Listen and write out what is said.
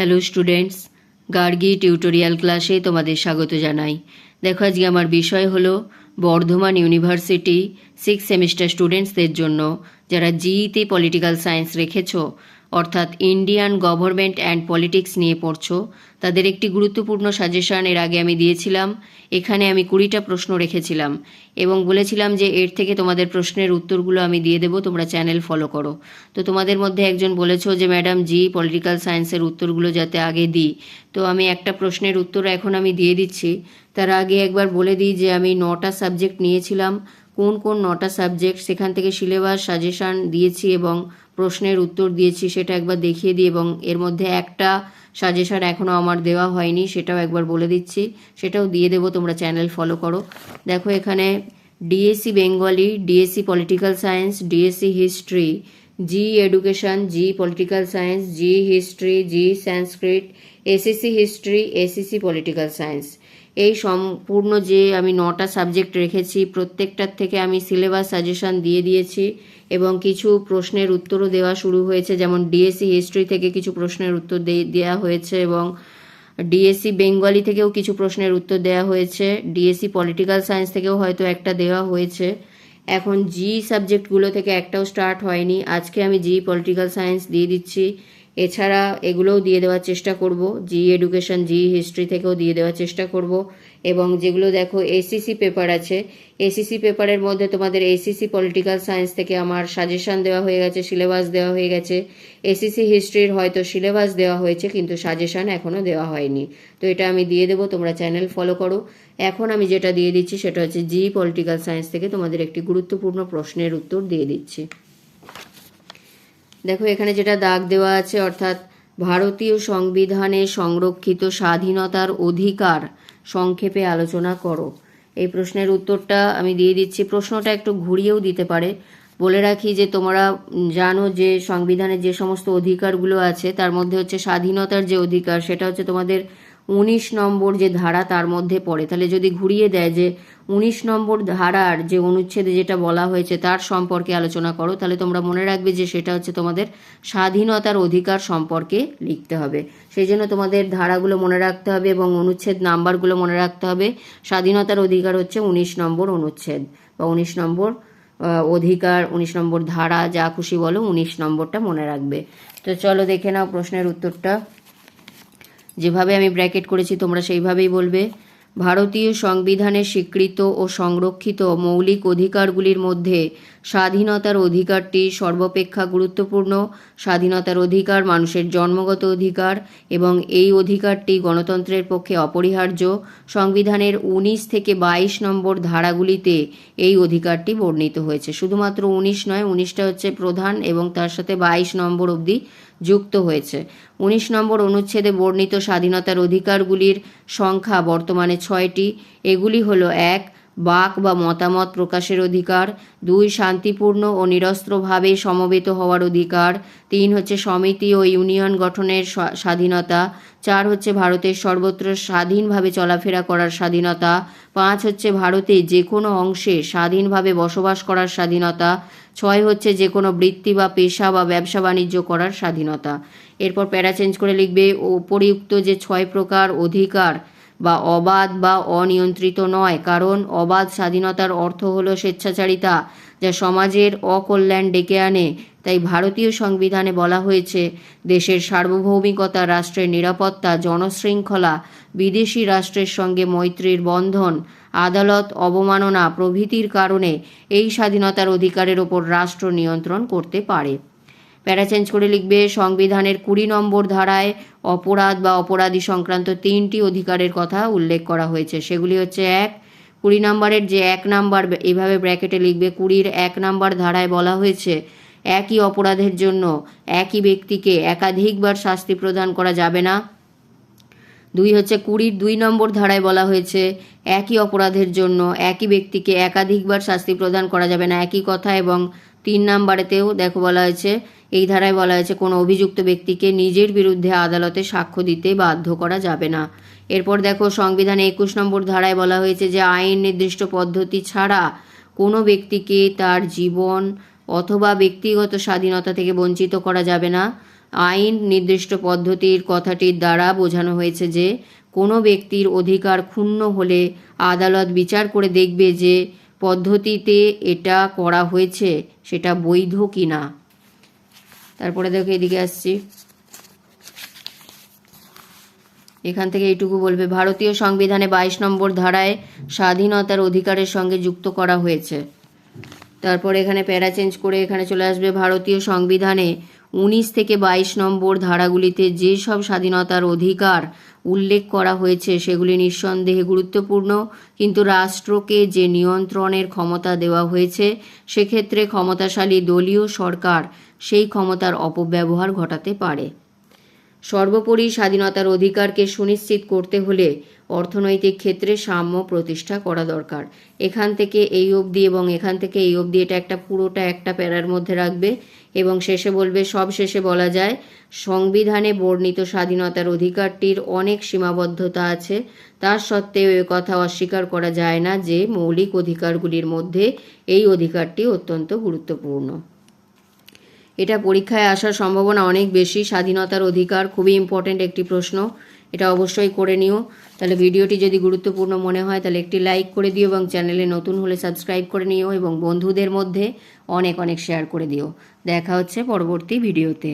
Hello students Gargi tutorial ক্লাসে তোমাদের স্বাগত জানাই। দেখো, আজকে আমার বিষয় হলো বর্ধমান ইউনিভার্সিটি সিক্স সেমিস্টার স্টুডেন্টসদের জন্য। যারা জিইতে পলিটিক্যাল সায়েন্স রেখেছো অর্থাৎ ইন্ডিয়ান গভর্নমেন্ট অ্যান্ড পলিটিক্স নিয়ে পড়ছো। তাদের একটি গুরুত্বপূর্ণ সাজেশন এর আগে আমি দিয়েছিলাম। এখানে আমি কুড়িটা প্রশ্ন রেখেছিলাম এবং বলেছিলাম যে এর থেকে তোমাদের প্রশ্নের উত্তরগুলো আমি দিয়ে দেবো, তোমরা চ্যানেল ফলো করো। তো তোমাদের মধ্যে একজন বলেছ যে ম্যাডাম জি পলিটিক্যাল সায়েন্সের উত্তরগুলো যাতে আগে দিই। তো আমি একটা প্রশ্নের উত্তর এখন আমি দিয়ে দিচ্ছি। তার আগে একবার বলে দিই যে, আমি নটা সাবজেক্ট নিয়েছিলাম। কোন কোন নটা সাবজেক্ট সেখান থেকে সিলেবাস সাজেশন দিয়েছি এবং প্রশ্নের উত্তর দিয়েছি সেটা একবার দেখিয়ে দিই এবং এর মধ্যে একটা সাজেশন এখনও আমার দেওয়া হয়নি, সেটাও একবার বলে দিচ্ছি। সেটাও দিয়ে দেবো, তোমরা চ্যানেল ফলো করো। দেখো এখানে DSC Bengali DSC political science DSC history G education G political science G history G Sanskrit SSC history SSC political science এই সম্পূর্ণ যে আমি নটা সাবজেক্ট রেখেছি, প্রত্যেকটার থেকে আমি সিলেবাস সাজেশন দিয়ে দিয়েছি এবং কিছু প্রশ্নের উত্তরও দেওয়া শুরু হয়েছে, যেমন ডিএসসি হিস্ট্রি থেকে কিছু প্রশ্নের উত্তর দেওয়া হয়েছে এবং ডিএসসি বেঙ্গলি থেকেও কিছু প্রশ্নের উত্তর দেওয়া হয়েছে ডিএসসি পলিটিক্যাল সায়েন্স থেকেও হয়তো একটা দেওয়া হয়েছে। এখন জি সাবজেক্টগুলো থেকে একটাও স্টার্ট হয়নি। আজকে আমি জি পলিটিক্যাল সায়েন্স দিয়ে দিচ্ছি। এছাড়া এগুলোও দিয়ে দেওয়ার চেষ্টা করব জি এডুকেশন জি হিস্ট্রি থেকেও দিয়ে দেওয়ার চেষ্টা করব। এবং যেগুলো দেখো এসিসি পেপার আছে এসিসি পেপারের মধ্যে তোমাদের এসিসি পলিটিক্যাল সায়েন্স থেকে আমার সাজেশান দেওয়া হয়ে গেছে সিলেবাস দেওয়া হয়ে গেছে। এসিসি হিস্ট্রির হয়তো সিলেবাস দেওয়া হয়েছে, কিন্তু সাজেশান এখনও দেওয়া হয়নি। তো এটা আমি দিয়ে দেবো, তোমরা চ্যানেল ফলো করো। এখন আমি যেটা দিয়ে দিচ্ছি, সেটা হচ্ছে জি পলিটিক্যাল সায়েন্স থেকে তোমাদের একটি গুরুত্বপূর্ণ প্রশ্নের উত্তর দিয়ে দিচ্ছি। দেখো, এখানে যেটা দাগ দেওয়া আছে, অর্থাৎ ভারতীয় সংবিধানে সংরক্ষিত স্বাধীনতার অধিকার সংক্ষেপে আলোচনা করো। এই প্রশ্নের উত্তরটা আমি দিয়ে দিচ্ছি। প্রশ্নটা একটু ঘুরিয়েও দিতে পারে। বলে রাখি যে, তোমরা জানো যে সংবিধানের যে সমস্ত অধিকারগুলো আছে, তার মধ্যে হচ্ছে স্বাধীনতার যে অধিকার, সেটা হচ্ছে তোমাদের উনিশ নম্বর যে ধারা তার মধ্যে পড়ে। তাহলে যদি ঘুরিয়ে দেয় যে উনিশ নম্বর ধারার যে অনুচ্ছেদে যেটা বলা হয়েছে তার সম্পর্কে আলোচনা করো, তাহলে তোমরা মনে রাখবে যে সেটা হচ্ছে তোমাদের স্বাধীনতার অধিকার সম্পর্কে লিখতে হবে। সেই জন্য তোমাদের ধারাগুলো মনে রাখতে হবে এবং অনুচ্ছেদ নাম্বারগুলো মনে রাখতে হবে। স্বাধীনতার অধিকার হচ্ছে উনিশ নম্বর অনুচ্ছেদ বা উনিশ নম্বর অধিকার, উনিশ নম্বর ধারা, যা খুশি বলো, উনিশ নম্বরটা মনে রাখবে। তো চলো দেখে নাও প্রশ্নের উত্তরটা। যেভাবে আমি ব্র্যাকেট করেছি, তোমরা সেইভাবেই বলবে। ভারতীয় সংবিধানে স্বীকৃত ও সংরক্ষিত মৌলিক অধিকারগুলির মধ্যে স্বাধীনতার অধিকারটি সর্বাপেক্ষা গুরুত্বপূর্ণ। স্বাধীনতার অধিকার মানুষের জন্মগত অধিকার এবং এই অধিকারটি গণতন্ত্রের পক্ষে অপরিহার্য। সংবিধানের উনিশ থেকে বাইশ নম্বর ধারাগুলিতে এই অধিকারটি বর্ণিত হয়েছে। শুধুমাত্র উনিশ নয়, উনিশটা হচ্ছে প্রধান এবং তার সাথে বাইশ নম্বর অবধি যুক্ত হয়েছে। উনিশ নম্বর অনুচ্ছেদে বর্ণিত স্বাধীনতার অধিকারগুলির সংখ্যা বর্তমানে ছয়টি। এগুলি হলো এক বাক বা মতামত প্রকাশের অধিকার, দুই, শান্তিপূর্ণ ও নিরস্ত্রভাবে সমবেত হওয়ার অধিকার, তিন, হচ্ছে সমিতি ও ইউনিয়ন গঠনের স্বাধীনতা, চার, হচ্ছে ভারতের সর্বত্র স্বাধীনভাবে চলাফেরা করার স্বাধীনতা, পাঁচ, হচ্ছে ভারতে যে কোনো অংশে স্বাধীনভাবে বসবাস করার স্বাধীনতা, ছয়, হচ্ছে যে কোনো বৃত্তি বা পেশা বা ব্যবসা বাণিজ্য করার স্বাধীনতা। এরপর প্যারা চেঞ্জ করে লিখবে, উপরিউক্ত যে ছয় প্রকার অধিকার বা অবাধ বা অনিয়ন্ত্রিত নয়, কারণ অবাধ স্বাধীনতার অর্থ হলো স্বেচ্ছাচারিতা, যা সমাজের অকল্যাণ ডেকে আনে। তাই ভারতীয় সংবিধানে বলা হয়েছে, দেশের সার্বভৌমিকতা, রাষ্ট্রের নিরাপত্তা, জনশৃঙ্খলা, বিদেশি রাষ্ট্রের সঙ্গে মৈত্রীর বন্ধন, আদালত অবমাননা প্রভৃতির কারণে এই স্বাধীনতার অধিকারের ওপর রাষ্ট্র নিয়ন্ত্রণ করতে পারে। প্যারা চেঞ্জ করে লিখবে, সংবিধানের কুড়ি নম্বর ধারায় অপরাধ বা অপরাধী সংক্রান্ত তিনটি অধিকারের কথা উল্লেখ করা হয়েছে। সেগুলি হচ্ছে এক, কুড়ি নম্বরের যে এক নাম্বার, এভাবে ব্র্যাকেটে লিখবে, কুড়ির এক নাম্বার ধারায় বলা হয়েছে, একই অপরাধের জন্য একই ব্যক্তিকে একাধিকবার শাস্তি প্রদান করা যাবে না। দুই হচ্ছে, কুড়ির দুই নম্বর ধারায় বলা হয়েছে, একই অপরাধের জন্য একই ব্যক্তিকে একাধিকবার শাস্তি প্রদান করা যাবে না। একই কথা এবং তিন নম্বরেতেও দেখো বলা হয়েছে এই ধারায় বলা হয়েছে, কোনো অভিযুক্ত ব্যক্তিকে নিজের বিরুদ্ধে আদালতে সাক্ষ্য দিতে বাধ্য করা যাবে না। এরপর দেখো, সংবিধানে একুশ নম্বর ধারায় বলা হয়েছে যে, আইন নির্দিষ্ট পদ্ধতি ছাড়া কোনো ব্যক্তিকে তার জীবন অথবা ব্যক্তিগত স্বাধীনতা থেকে বঞ্চিত করা যাবে না। আইন নির্দিষ্ট পদ্ধতির কথাটির দ্বারা বোঝানো হয়েছে যে, কোনো ব্যক্তির অধিকার ক্ষুণ্ণ হলে আদালত বিচার করে দেখবে যে, পদ্ধতিতে এটা করা হয়েছে, সেটা বৈধ কি না তারপরে দেখো এদিকে আসছি। এখান থেকে এইটুকু বলবে, ভারতীয় সংবিধানে বাইশ নম্বর ধারায় স্বাধীনতার অধিকারের সঙ্গে যুক্ত করা হয়েছে। তারপর এখানে প্যারা চেঞ্জ করে এখানে চলে আসবে, ভারতীয় সংবিধানে উনিশ থেকে বাইশ নম্বর ধারাগুলিতে যেসব স্বাধীনতার অধিকার উল্লেখ করা হয়েছে, সেগুলি নিঃসন্দেহে গুরুত্বপূর্ণ। কিন্তু রাষ্ট্রকে যে নিয়ন্ত্রণের ক্ষমতা দেওয়া হয়েছে, সেক্ষেত্রে ক্ষমতাশালী দলীয় সরকার সেই ক্ষমতার অপব্যবহার ঘটাতে পারে। সর্বোপরি স্বাধীনতার অধিকারকে সুনিশ্চিত করতে হলে অর্থনৈতিক ক্ষেত্রে সাম্য প্রতিষ্ঠা করা দরকার। এখান থেকে এই অবধি এবং এখান থেকে এই অবধি এটা একটা পুরোটা একটা প্যারার মধ্যে রাখবে এবং শেষে বলবে, সব শেষে বলা যায়, সংবিধানে বর্ণিত স্বাধীনতার অধিকারটির অনেক সীমাবদ্ধতা আছে। তার সত্ত্বেও এ কথা অস্বীকার করা যায় না যে মৌলিক অধিকারগুলির মধ্যে এই অধিকারটি অত্যন্ত গুরুত্বপূর্ণ। এটা পরীক্ষায় আসার সম্ভাবনা অনেক বেশি। স্বাধীনতার অধিকার খুবই ইম্পর্ট্যান্ট একটি প্রশ্ন। এটা অবশ্যই করে নিও। তাহলে ভিডিওটি যদি গুরুত্বপূর্ণ মনে হয়, তাহলে একটি লাইক করে দিও এবং চ্যানেলে নতুন হলে সাবস্ক্রাইব করে নিও এবং বন্ধুদের মধ্যে অনেক অনেক শেয়ার করে দিও। দেখা হচ্ছে পরবর্তী ভিডিওতে